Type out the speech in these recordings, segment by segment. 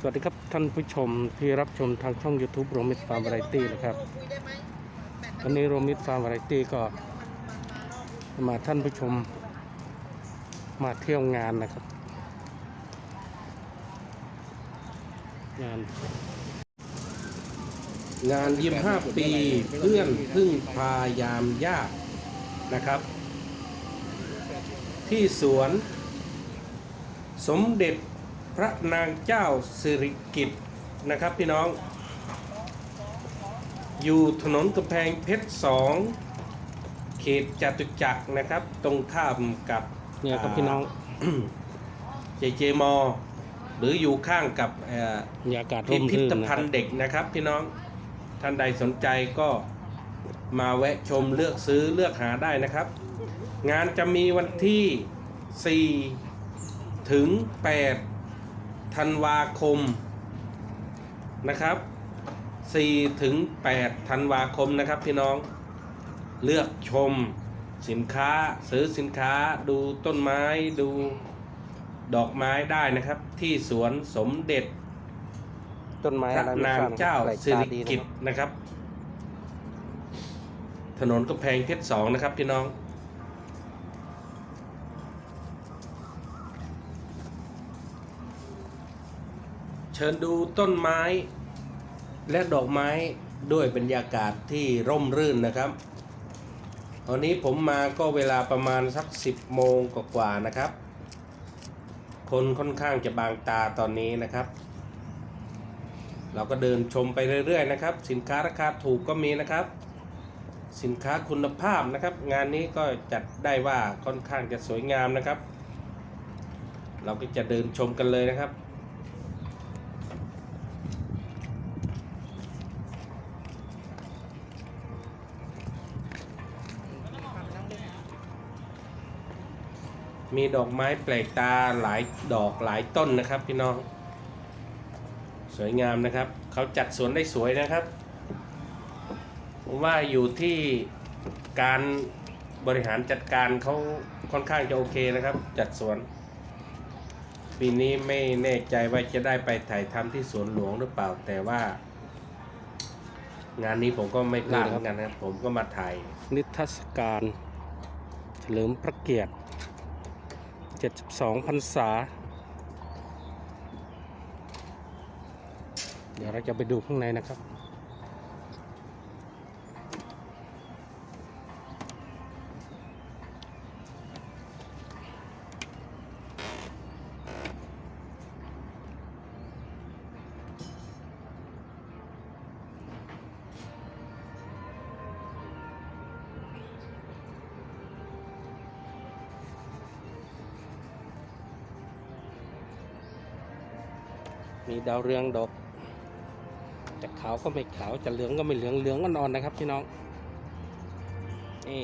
สวัสดีครับท่านผู้ชมที่รับชมทางช่อง YouTube โรมิสฟาร์มวาไรตี้นะครับวันนี้โรมิสฟาร์มวาไรตี้ก็มาท่านผู้ชมมาเที่ยวงานนะครับ งาน งานยี่ห้าปีเพื่อนพึ่งพายามยากนะครับ ที่สวน สมเด็จ พระนางเจ้าสิริกิติ์นะครับพี่น้อง อยู่ถนนกำแพงเพชรสองเขตจตุจักรนะครับ ตรงข้ามกับเนี่ยครับพี่น้องเจเจมอหรืออยู่ข้างกับเอ่อบรรยากาศพิร่มพิรื่นธนะคภัรับณฑ์เด็กนะครับ พี่น้องท่านใดสนใจก็มาแวะชมเลือกซื้อเลือกหาได้นะครับ งานจะมีวันที่ 4 ถึง 8 ธันวาคมนะครับ4ถึง8ธันวาคมนะครับพี่น้องเลือกชมสินค้าซื้อสินค้าดูต้นไม้ดูดอกไม้ได้นะครับ ที่สวนสมเด็จต้นไม้พระนางเจ้าสิริกิตนะครับ ถนนกำแพงเพชรสองนะครับพี่น้อง เชิญดูต้นไม้และดอกไม้ด้วยบรรยากาศที่ร่มรื่นนะครับวันนี้ผมมาก็เวลาประมาณสัก 10 โมงกว่าๆนะครับ คนค่อนข้างจะบางตาตอนนี้นะครับ เราก็เดินชมไปเรื่อยๆนะครับ สินค้าราคาถูกก็มีนะครับ สินค้าคุณภาพนะครับ งานนี้ก็จัดได้ว่าค่อนข้างจะสวยงามนะครับ เราก็จะเดินชมกันเลยนะครับ มีดอกไม้แปลกตาหลายดอกหลายต้นนะครับพี่น้อง สวยงามนะครับ เขาจัดสวนได้สวยนะครับผมว่าอยู่ที่การบริหารจัดการเขาค่อนข้างจะโอเคนะครับ จัดสวน ปีนี้ไม่แน่ใจว่าจะได้ไปถ่ายทำที่สวนหลวงหรือเปล่าแต่ว่า งานนี้ผมก็ไม่พลาดเหมือนกันนะครับผมก็มาถ่ายนิทรรศการเฉลิมพระเกียรติ 72พรรษา เดี๋ยวเราจะไปดูข้างในนะครับ ดาวเรืองดอกจะขาวก็ไม่ขาวจะเหลืองก็ไม่เหลืองเหลืองก็นอนนะครับพี่น้องนี่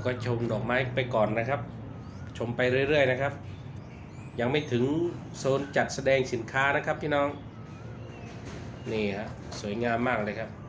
เราก็ชมดอกไม้ไปก่อนนะครับ ชมไปเรื่อย ๆ นะครับ ยังไม่ถึงโซนจัดแสดงสินค้านะครับพี่น้อง นี่ฮะสวยงามมากเลยครับ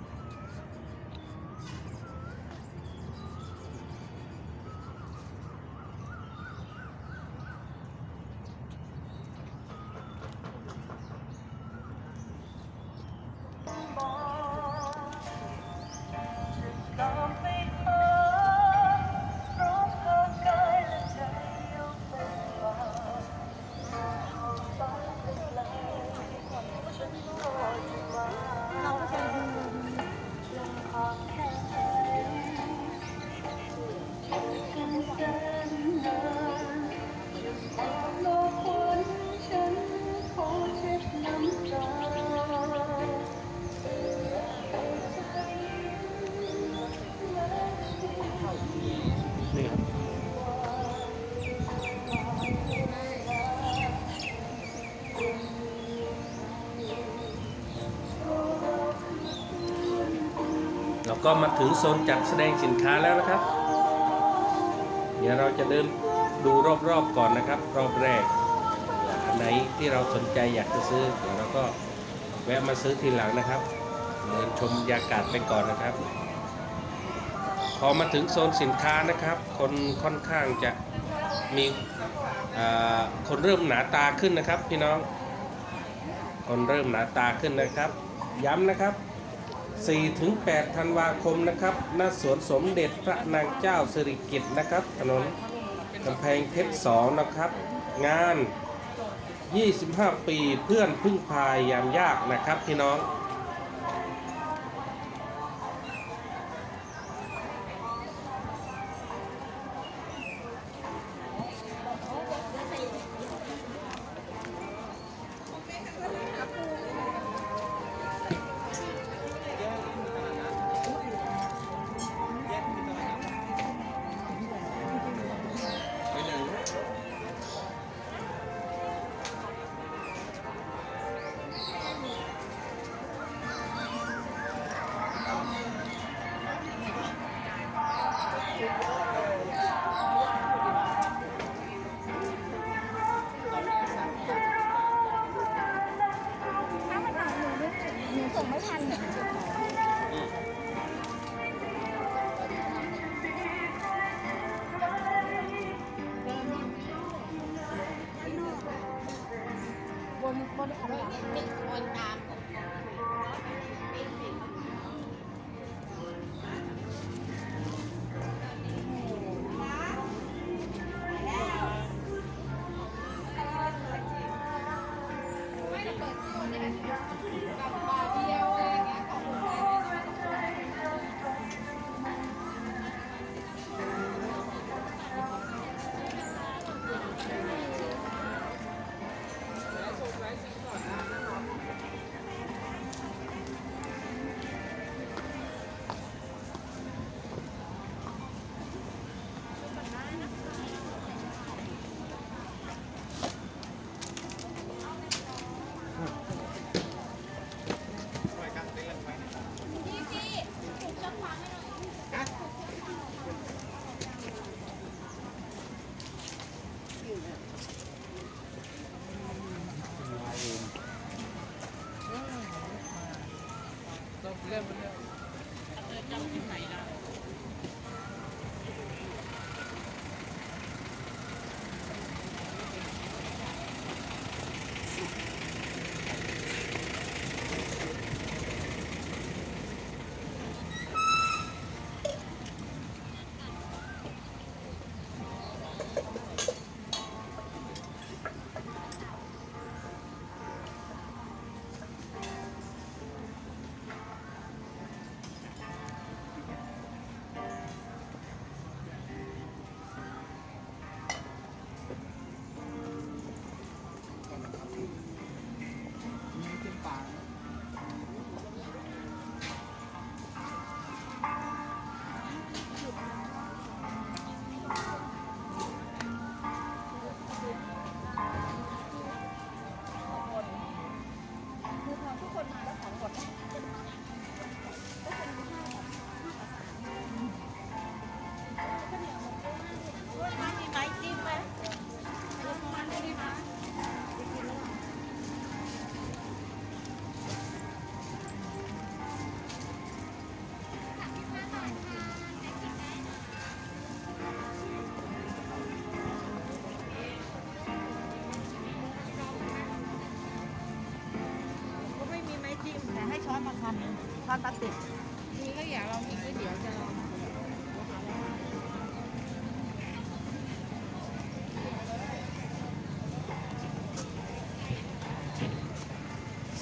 ก็มาถึงโซนจัดแสดงสินค้าแล้วนะครับ เดี๋ยวเราจะเดินดูรอบๆก่อนนะครับ รอบแรกอันไหนที่เราสนใจอยากจะซื้อเดี๋ยวเราก็แวะมาซื้อทีหลังนะครับเดินชมบรรยากาศไปก่อนนะครับ พอมาถึงโซนสินค้านะครับ คนค่อนข้างจะมีคนเริ่มหนาตาขึ้นนะครับพี่น้อง คนเริ่มหนาตาขึ้นนะครับ ย้ำนะครับ 4-8 ธันวาคมนะครับณสวนสมเด็จพระนางเจ้าสิริกิติ์นะครับ ถนนกำแพงเพชร 2 นะครับ งาน 25 ปีเพื่อนพึ่งพายยามยากนะครับพี่น้อง ส่งไม่ทันเนี่ย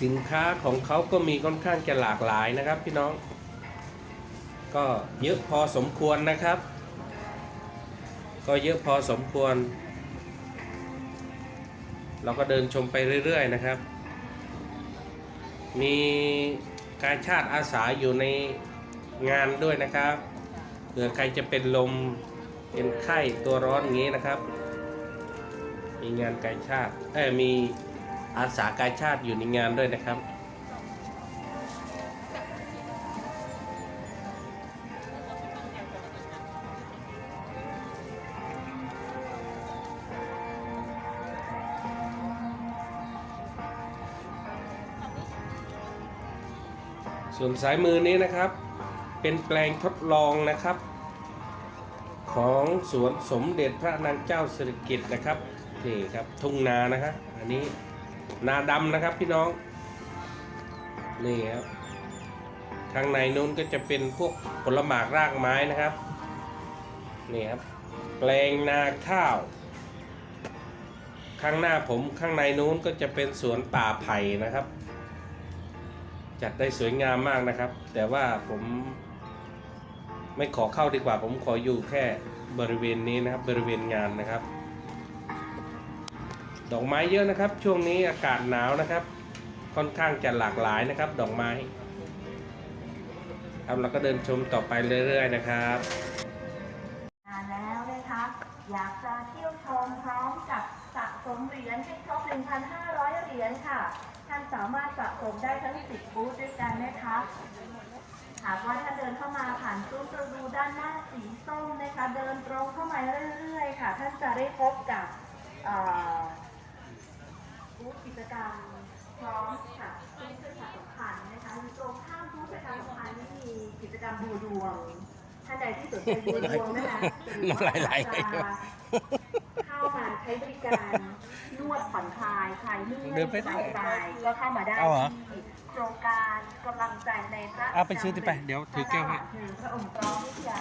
สินค้าของเขาก็มีค่อนข้างจะหลากหลายนะครับพี่น้อง ก็เยอะพอสมควรนะครับ ก็เยอะพอสมควร เราก็เดินชมไปเรื่อยๆนะครับ มีการชาติอาสาอยู่ในงานด้วยนะครับเผื่อใครจะเป็นลมเป็นไข้ตัวร้อนอย่างนี้นะครับ มีงานกายชาติเอ้มี อาสากายชาติอยู่ในงานด้วยนะครับ ส่วนสายมือนี้นะครับ เป็นแปลงทดลองนะครับ ของสวนสมเด็จพระนางเจ้าสิริกิตนะครับนี่ครับทุ่งนานะฮะอันนี้ นาดำนะครับพี่น้อง นี่ครับข้างในนู้นก็จะเป็นพวกผลหมากรากไม้นะครับ นี่ครับ แปลงนาข้าว ข้างหน้าผมข้างในนู้นก็จะเป็นสวนป่าไผ่นะครับ จัดได้สวยงามมากนะครับ แต่ว่าผมไม่ขอเข้าดีกว่าผมขออยู่แค่บริเวณนี้นะครับ บริเวณงานนะครับ ดอกไม้เยอะนะครับ ช่วงนี้อากาศหนาวนะครับ ค่อนข้างจะหลากหลายนะครับ ดอกไม้ครับเราก็เดินชมต่อไปเรื่อย ๆ นะครับนาแล้วนะคะอยากจะเที่ยวชมพร้อมกับสะสมเหรียญให้ครบ1,500 เหรียญค่ะ ท่านสามารถสะสมได้ทั้ง 10 บูธด้วยกันนะคะหากว่าถ้าเดินเข้ามาผ่านซุ้มประตูด้านหน้าสีส้มนะคะ เดินตรงเข้ามาเรื่อยๆ ค่ะ ท่านจะได้พบกับอ่อ บูธกิจกรรมพร้อมกับบูธประชาสัมพันธ์นะคะอยู่ตรงข้ามบูธประชาสัมพันธ์นี่มีกิจกรรมดูดวงท่านใดที่สนใจดูดวงนะคะหรือว่าอยากจะเข้ามาใช้บริการนวดผ่อนคลายคลายเมื่อยเดินไปได้สบายๆก็เข้ามาได้เอาเหรอที่โครงการกำลังใจในพระเอาไปซื้อที่ไปเดี๋ยวถือแก้วให้คือพระองค์พร้อมที่จะ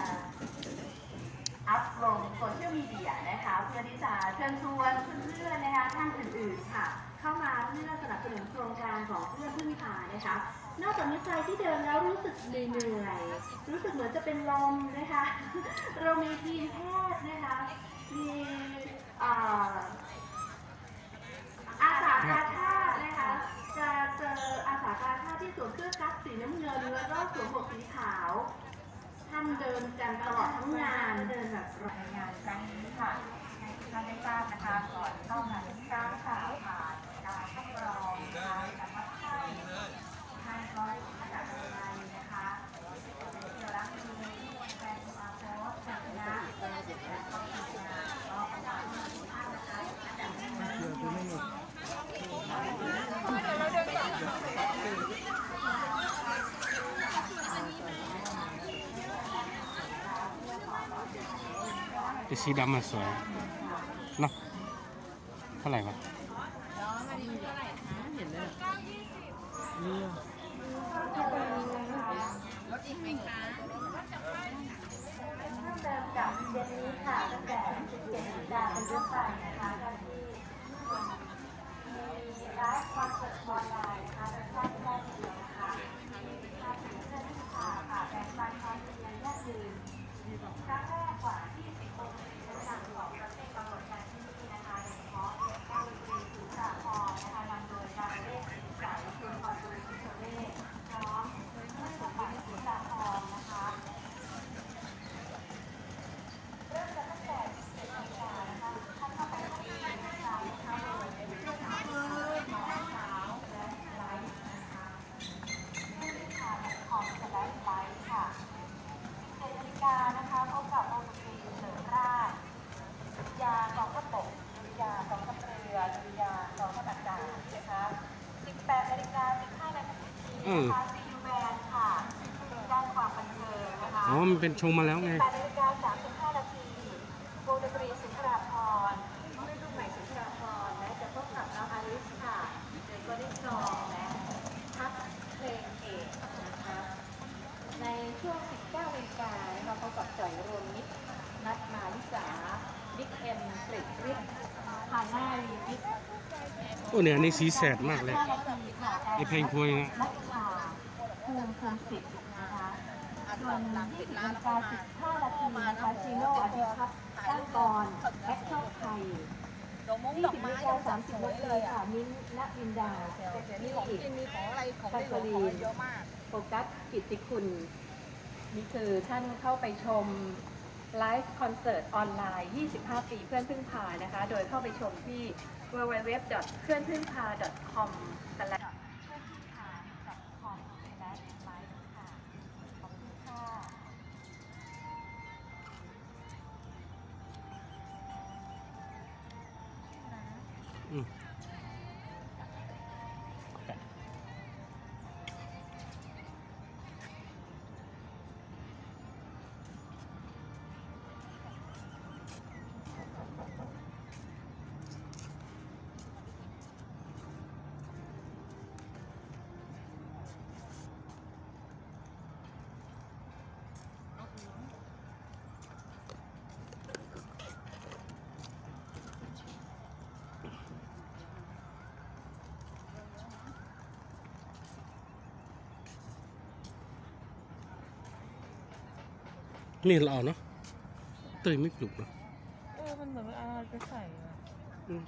อัพลงโซเชียลมีเดียนะคะเพื่อที่จะเชิญชวนเพื่อนๆนะคะท่านอื่นๆค่ะ เข้ามาเพื่อสนับสนุนโครงการของเพื่อนพึ่งพานะคะ นอกจากนี้ใครที่เดินแล้วรู้สึกเหนื่อยรู้สึกเหมือนจะเป็นลมนะคะ เรามีทีมแพทย์นะคะ มีอาสาตาชาตินะคะ จะเจออาสาตาชาติที่สวมเสื้อกั๊กสีน้ำเงินแล้วก็สวมหมวกสีขาวท่านเดินกันตลอดทั้งงานเดินแบบรายงานครั้งนี้ค่ะให้ทุกท่านได้ทราบนะคะก่อนเข้างานทราบข่าวผ่า การคัดกรองนะคะการวัดไข้ท่านก็จะอะไรนะคะเดี๋ยวรับดูแฟนอาโพสชนะและก็ทีมงานก็ประมาณทุกท่านนะคะอันดับหนึ่งไอ้สีดำมันสวยเนาะเท่าไหร่วะ เพิ่มเติมกับเย็นนี้ค่ะตั้งแต่17นาฬิกาเป็นต้นไปนะคะกันที่มีไลฟ์คอนเสิร์ตออนไลน์นะคะจะสร้างได้ทีเดียวนะคะมีภาพเพื่อนที่ค่ะค่ะแบ่งปันความสุขและยั่งยืนครั้งแรกกว่า 20องค์เป็นการของประเทศกำหนดการที่นี่นะคะโดยเฉพาะการดนตรีสุสาครนะคะนำโดยการเล่นสายคุณพรสุริโชเล่พร้อมด้วยสมบัติสุสาครนะคะ เริ่มกันตั้งแต่7นาฬิกานะคะท่านเข้าไปที่รายการนะคะโดยเรื่องของเรื่องหมอสาวและไลฟ์นะคะผู้ที่ผ่านคอมสแลชไลฟ์ค่ะ7นาฬิกานะคะพบกับวงดนตรีเหนือราชดุริยางค์กองทัพบกดุริยางค์กองทัพเรือดุริยางค์กองทัพอากาศนะคะ18นาฬิกา15นาทีนะคะซีอูแบนค่ะด้านความบันเทิงนะคะ อ๋อ มัน เป็นชงมาแล้วไง8นาฬิกา35นาทีวงดนตรีสุนทราภรณ์ฤดูใหม่สุนทราภรณ์และจะพบกับน้องอาริสค่ะโดยก็ได้กรองและพักเพลงเอกนะคะในช่วง 19นาฬิกานะคะพบกับจ่อยรวมมิตรนัดมาลิสาบิ๊กเอ็มกริดฤทธิ์ฮาน่ารีวิทโอ้เนี่ยอันนี้สีแสดมากเลย5นาทีค่ะไอ้เพลงพวยนะนักข่าวภูมิภูมิสิทธิ์นะคะ ส่วน20นาฬิกา15นาทีนะคะจีโน่อธิพัฒน์ตั้งกรแอคเท่าไทยดอกมงดอกไม้นาฬิกา30นาทีค่ะมิ้นท์ณวินดามีของกินมีของอะไรของในหลวงของเยอะมากโฟกัสกิตติคุณนี่คือท่านเข้าไปชมไลฟ์คอนเสิร์ตออนไลน์ 25 ปีเพื่อนพึ่งพานะคะ โดยเข้าไปชมที่ www. เพื่อนพึ่งพาน com นี่เราเอาเนาะเต้ยไม่ปลุกเนาะเออมันเหมือนเอาอะไรไปใส่อะ อืม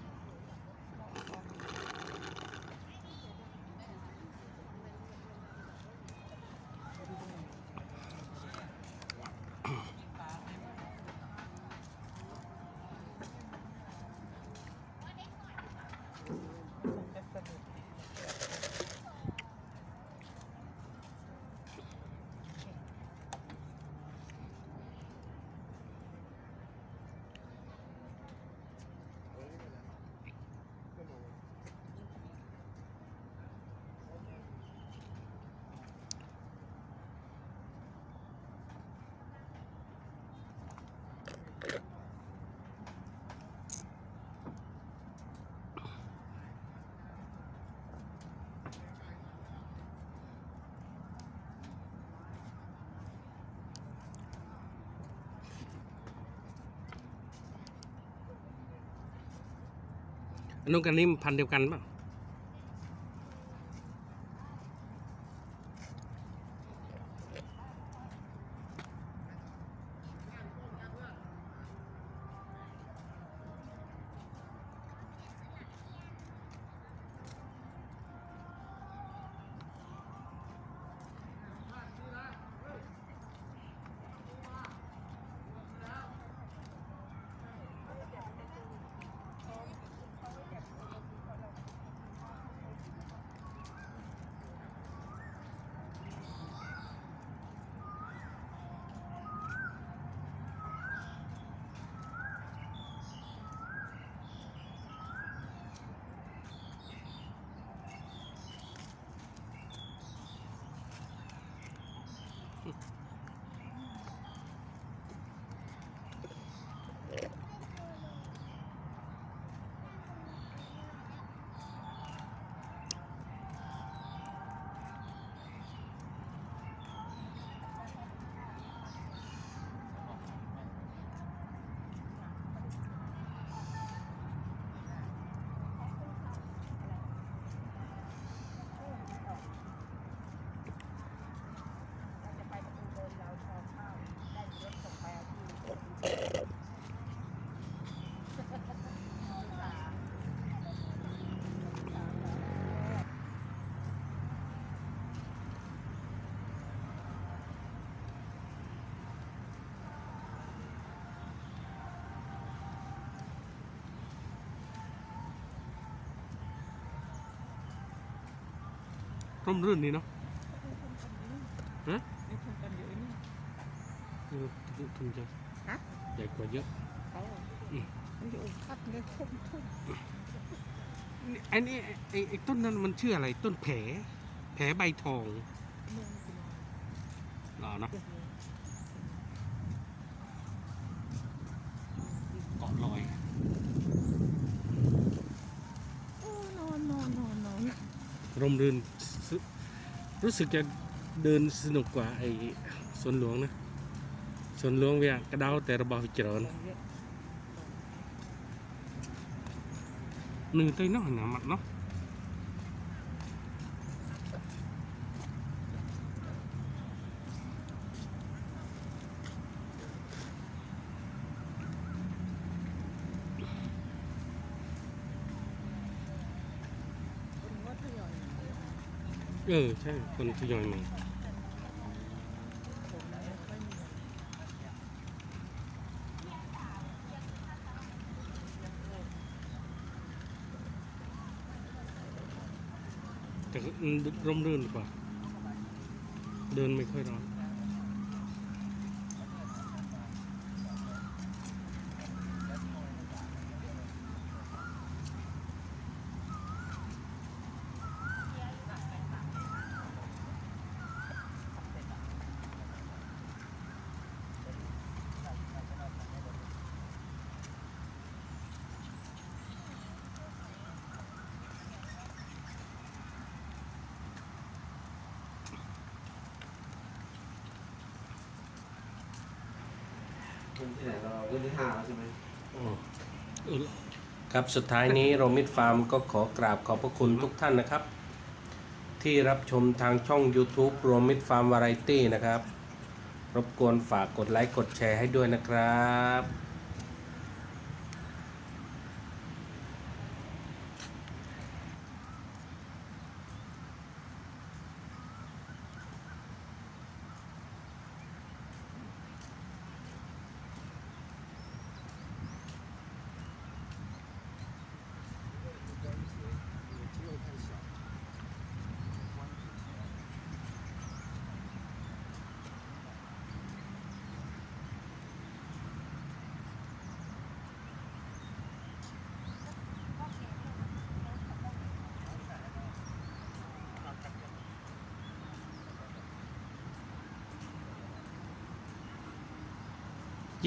นุ่งกันนิ่มพันเดียวกันป่ะ ร่มรื่นนี่เนาะฮะนี่ทำกันอยู่นี่เออทุนจะฮะใหญ่กว่าเยอะเขาอืมมันอยู่คัดเลยทุ่มทุ่มนี่ไอ้นี่ไอ้ไอ้ต้นนั้นมันชื่ออะไรต้นแผลแผลใบทองเมืองกุลาเหรอเนาะเดือดเลยเกาะลอยโอ้นอนนอนนอนนอนร่มรื่นซึ รู้สึกจะเดินสนุกกว่าไอ้สวนหลวงนะสวนหลวงเวียกระเดาแต่ระบาวิจารณ์ เยอะ หนึ่งตัวน้อยหนามัดเนาะ เออ ใช่ คนทยอยมาผมไม่ค่อยมีแต่ร่มรื่นกว่า เดินไม่ค่อยร้อน อ๋อเออครับสุดท้ายนี้โรมิดฟาร์มก็ขอกราบขอบพระคุณทุกท่านนะครับ ที่รับชมทางช่อง YouTube โรมิดฟาร์มวาไรตี้นะครับ รบกวนฝากกดไลค์กดแชร์ให้ด้วยนะครับ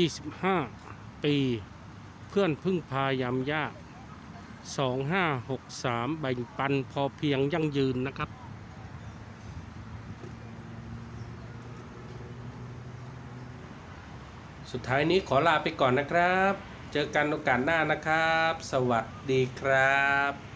25 ปี เพื่อนพึ่งพายามยาก 2563 แบ่งปันพอเพียงยั่งยืนนะครับ สุดท้ายนี้ขอลาไปก่อนนะครับ เจอกันโอกาสหน้านะครับ สวัสดีครับ